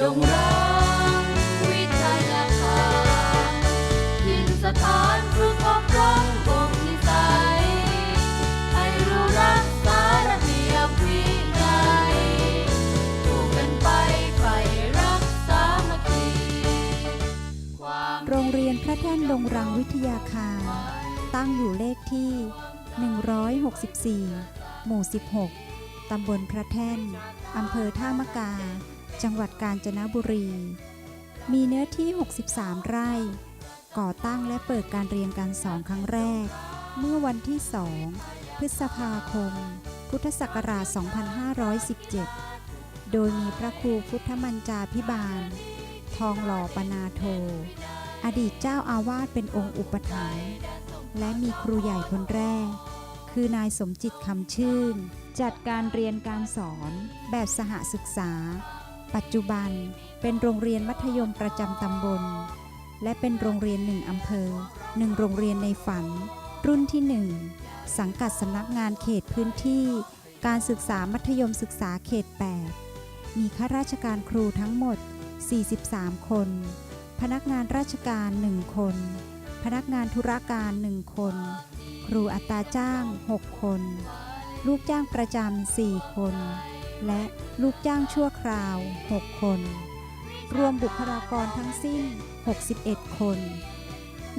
ดงรังวิทยาคารทินสถานฝึกอบรมบ่มนิสัยให้รู้รักษาระเบียบวินัยคู่กันไปไฟรักสามัคคีความโรงเรียนพระแท่นดงรังวิทยาคารตั้งอยู่เลขที่ 164 หมู่ 16 ตำบลพระแท่น อำเภอท่ามะกา จังหวัดกาญจนบุรี มีเนื้อที่ 63 ไร่ ก่อตั้งและเปิดการเรียนการสอนครั้งแรก เมื่อวันที่ 2 พฤษภาคม พุทธศักราช 2517 โดยมีพระครูพุทธมัญจาพิบาล ทองหล่อปนาโท อดีตเจ้าอาวาสเป็นองค์อุปถัมภ์และมีครูใหญ่คนแรก คือนายสมจิตคำชื่น จัดการเรียนการสอนแบบสหศึกษา ปัจจุบันเป็นโรงเรียนมัธยมประจำตำบล และเป็นโรงเรียนหนึ่งอำเภอหนึ่งโรงเรียนในฝัน รุ่นที่หนึ่งสังกัดสำนักงานเขตพื้นที่ การศึกษามัธยมศึกษาเขต 8 มีข้าราชการครูทั้งหมด 43 คน พนักงานราชการ 1 คน พนักงานธุรการ 1 คน ครูอัตราจ้าง 6 คน ลูกจ้างประจำ 4 คน และลูกจ้างชั่วคราว 6 คน รวมบุคลากรทั้งสิ้น 61 คน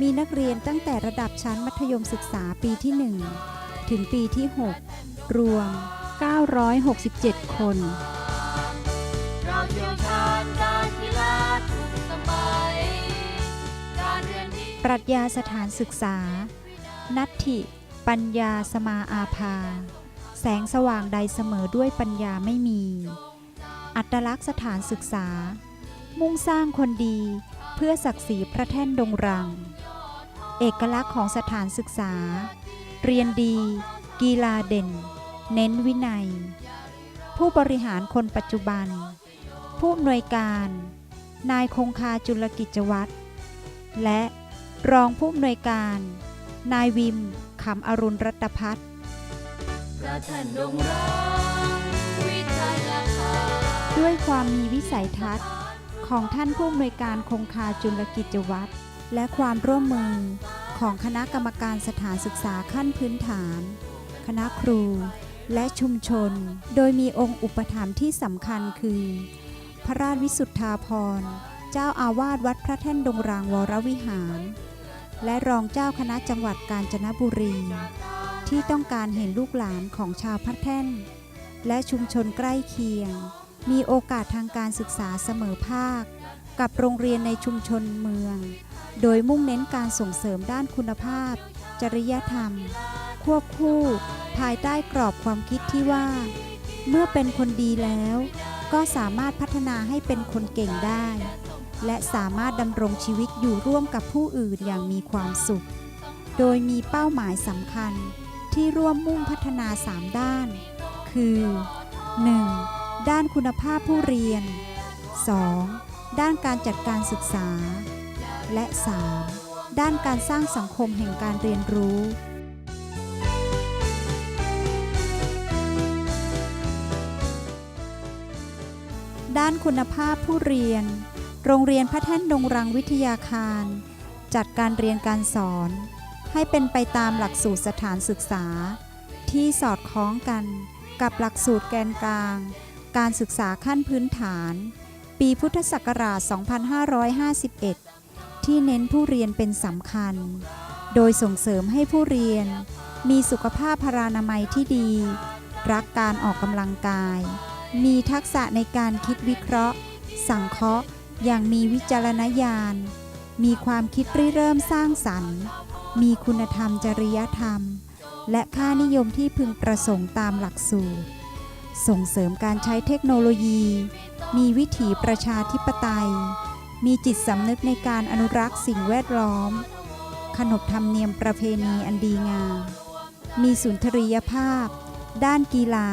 มีนักเรียนตั้งแต่ระดับชั้นมัธยมศึกษาปีที่ 1 ถึงปีที่ 6 รวม 967 คนเราเชี่ยวชาญการกีฬาทุกสมัยการเรียนปรัชญาสถานศึกษา นัตถิ ปัญญาสมาอาภา แสงสว่างใดเสมอด้วยปัญญาไม่มี อัตลักษณ์สถานศึกษา มุ่งสร้างคนดีเพื่อศักดิ์ศรีพระแท่นดงรัง เอกลักษณ์ของสถานศึกษา เรียนดี กีฬาเด่น เน้นวินัย ผู้บริหารคนปัจจุบัน ผู้อำนวยการ นายคงคาจุลกิจวัตรและรองผู้อำนวยการ นายวิมขำอรุณรัตพัฒน์ ท่นดงรังวิทยาคารด้วยความมีวิสัยทัศน์ของท่านผู้อำนวยการคงคาจุลกิจวัตรและความร่วมมือของคณะกรรมการสถานศึกษาขั้นพื้นฐาน คณะครู และชุมชน โดยมีองค์อุปถัมภ์ที่สำคัญคือ พระราชวิสุทธาภรณ์เจ้าอาวาสวัดพระแท่นดงรางวรวิหาร และรองเจ้าคณะจังหวัดกาญจนบุรี ที่ต้องการเห็นลูกหลานของชาวพระแท่น และชุมชนใกล้เคียง มีโอกาสทางการศึกษาเสมอภาค กับโรงเรียนในชุมชนเมือง โดยมุ่งเน้นการส่งเสริมด้านคุณภาพ จริยธรรม ควบคู่ ภายใต้กรอบความคิดที่ว่า เมื่อเป็นคนดีแล้ว ก็สามารถพัฒนาให้เป็นคนเก่งได้ และสามารถดำรงชีวิตอยู่ร่วมกับผู้อื่นอย่างมีความสุข โดยมีเป้าหมายสำคัญ ที่ร่วมมุ่งพัฒนา 3 ด้าน คือ 1. ด้านคุณภาพผู้เรียน 2. ด้านการจัดการศึกษา และ 3. ด้านการสร้างสังคมแห่งการเรียนรู้ด้านคุณภาพผู้เรียน โรงเรียนพระแท่นดงรังวิทยาคาร จัดการเรียนการสอน ให้เป็นไปตามหลักสูตรสถานศึกษา ที่สอดคล้องกันกับหลักสูตรแกนกลาง การศึกษาขั้นพื้นฐาน ปีพุทธศักราช 2551 ที่เน้นผู้เรียนเป็นสำคัญ โดยส่งเสริมให้ผู้เรียน มีสุขภาพพรานามัยที่ดี รักการออกกำลังกาย มีทักษะในการคิดวิเคราะห์ สังเคราะห์อย่างมีวิจารณญาณ มีความคิดริเริ่มสร้างสรรค์ มีคุณธรรมจริยธรรม และค่านิยมที่พึงประสงค์ตามหลักสูตร ส่งเสริมการใช้เทคโนโลยี มีวิถีประชาธิปไตย มีจิตสำนึกในการอนุรักษ์สิ่งแวดล้อม ขนบธรรมเนียมประเพณีอันดีงาม มีสุนทรียภาพ ด้านกีฬา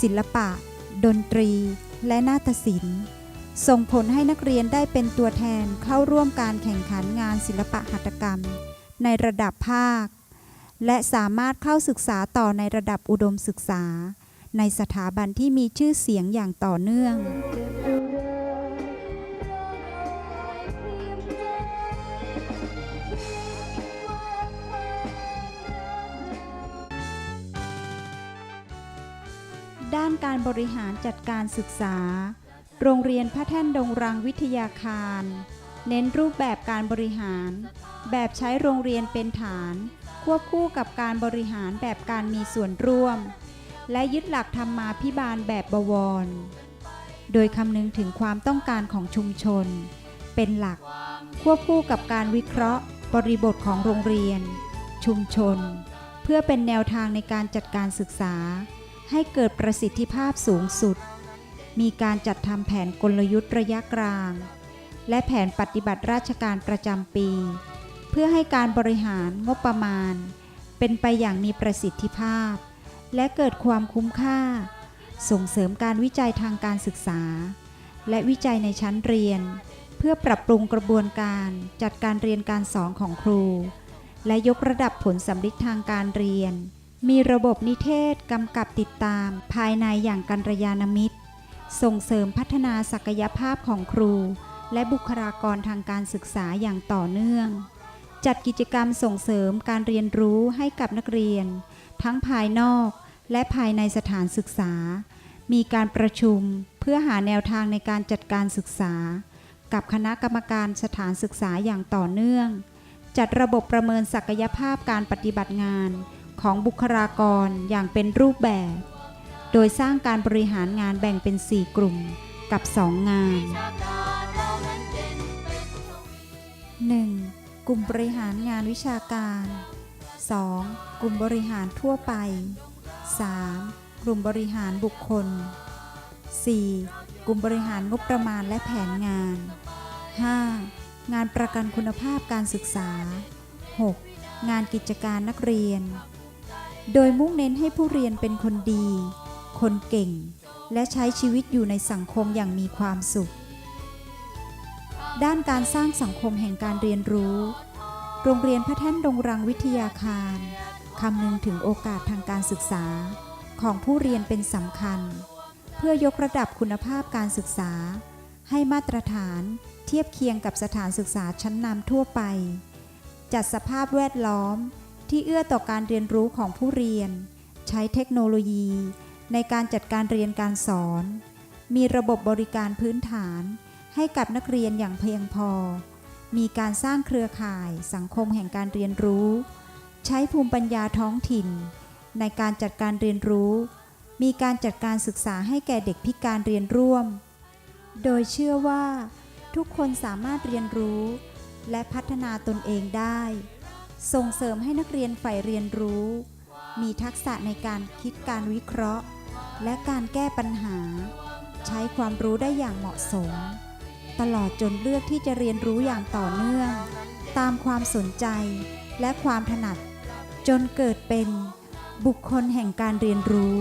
ศิลปะ ดนตรี และนาฏศิลป์ส่งผลให้นักเรียนได้เป็นตัวแทนเข้าร่วมการแข่งขันงานศิลปะหัตถกรรม ในระดับภาค และสามารถเข้าศึกษาต่อในระดับอุดมศึกษา ในสถาบันที่มีชื่อเสียงอย่างต่อเนื่องด้านการบริหารจัดการศึกษา โรงเรียนพระแท่นดงรังวิทยาคาร เน้นรูปแบบการบริหาร แบบใช้โรงเรียนเป็นฐาน ควบคู่กับการบริหารแบบการมีส่วนร่วม และยึดหลักธรรมาพิบาลแบบบวร โดยคำนึงถึงความต้องการของชุมชน เป็นหลัก ควบคู่กับการวิเคราะห์ บริบทของโรงเรียน ชุมชน เพื่อเป็นแนวทางในการจัดการศึกษา ให้เกิดประสิทธิภาพสูงสุด มีการจัดทำแผนกลยุทธ์ระยะกลาง และแผนปฏิบัติราชการประจำปี พื่อให้การบริหารงบประมาณ เป็นไปอย่างมีประสิทธิภาพ และเกิดความคุ้มค่า ส่งเสริมการวิจัยทางการศึกษา และวิจัยในชั้นเรียน เพื่อปรับปรุงกระบวนการจัดการเรียนการสอนของครู และยกระดับผลสำลิดทางการเรียน มีระบบนิเทศกำกับติดตาม ภายในอย่างกัลยาณมิตร ส่งเสริมพัฒนาศักยภาพของครู และบุคลากรทางการศึกษาอย่างต่อเนื่อง จัดกิจกรรมส่งเสริมการเรียนรู้ให้กับนักเรียน ทั้งภายนอกและภายในสถานศึกษา มีการประชุมเพื่อหาแนวทางในการจัดการศึกษา กับคณะกรรมการสถานศึกษาอย่างต่อเนื่อง จัดระบบประเมินศักยภาพการปฏิบัติงานของบุคลากรอย่างเป็นรูปแบบ โดยสร้างการบริหารงานแบ่งเป็น 4 กลุ่มกับ 2 งาน กลุ่มบริหารงานวิชาการ 2. กลุ่มบริหารทั่วไป 3. กลุ่มบริหารบุคคล 4. กลุ่มบริหารงบประมาณและแผนงาน 5. งานประกันคุณภาพการศึกษา 6. งานกิจการนักเรียน โดยมุ่งเน้นให้ผู้เรียนเป็นคนดี คนเก่ง และใช้ชีวิตอยู่ในสังคมอย่างมีความสุข ด้านการสร้างสังคมแห่งการเรียนรู้ โรงเรียนพระแท่นดงรังวิทยาคารคำนึงถึงโอกาสทางการศึกษาของผู้เรียนเป็นสำคัญ เพื่อยกระดับคุณภาพการศึกษา ให้มาตรฐานเทียบเคียงกับสถานศึกษาชั้นนำทั่วไป จัดสภาพแวดล้อมที่เอื้อต่อการเรียนรู้ของผู้เรียน ใช้เทคโนโลยี ในการจัดการเรียนการสอน มีระบบบริการพื้นฐาน ให้กับนักเรียนอย่างเพียงพอ มีการสร้างเครือข่ายสังคมแห่งการเรียนรู้ ใช้ภูมิปัญญาท้องถิ่น ในการจัดการเรียนรู้ มีการจัดการศึกษาให้แก่เด็กพิการเรียนร่วม โดยเชื่อว่า ทุกคนสามารถเรียนรู้ และพัฒนาตนเองได้ ส่งเสริมให้นักเรียนใฝ่เรียนรู้ มีทักษะในการคิดการวิเคราะห์ และการแก้ปัญหา ใช้ความรู้ได้อย่างเหมาะสม ตลอดจนเลือกที่จะเรียนรู้อย่างต่อเนื่อง ตามความสนใจและความถนัด จนเกิดเป็นบุคคลแห่งการเรียนรู้